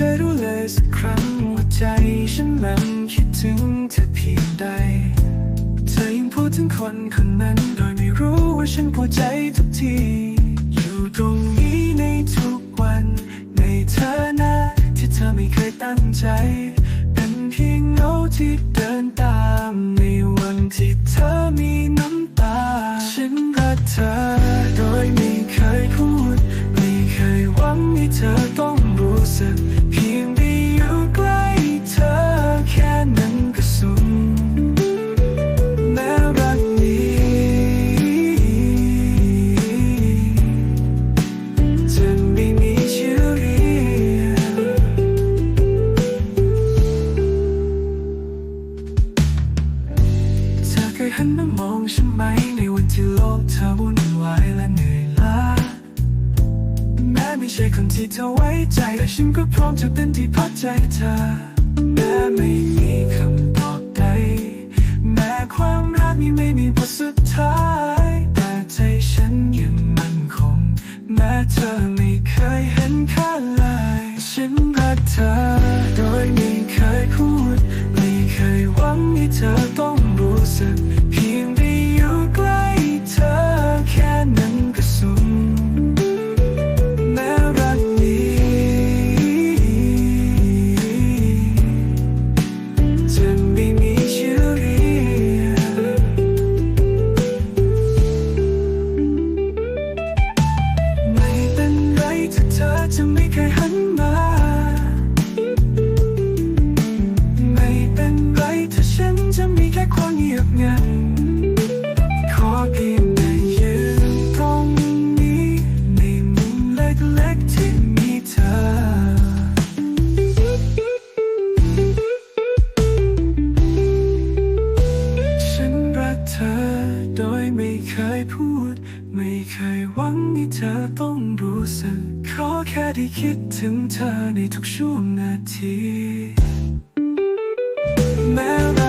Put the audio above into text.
สักครั้งว่าใจฉันมันคิดถึงเธอเพียงใด เธอยังพูดถึงคนคนนั้นโดยไม่รู้ว่าฉันปวดใจทุกที อยู่ตรงนี้ในทุกวัน ในเธอนะที่เธอไม่เคยตั้งใจ หันมามองฉันไหม ในวันที่โลกเธอวุ่นวายและเหนื่อยล้า แม้ไม่ใช่คนที่เธอไว้ใจ แต่ฉันก็พร้อมจะเป็นที่พักใจเธอ แม้ไม่มีคำตอบใด แม้ความรักนี้ไม่มีบทสุดท้าย แต่ใจฉันยังมั่นคง แม้เธอไม่เคยเห็นค่าเลย ไม่เคยพูด ไม่เคยหวังให้เธอต้องรู้สึกขอแค่ได้คิดถึงเธอในทุกช่วงนาทีแม้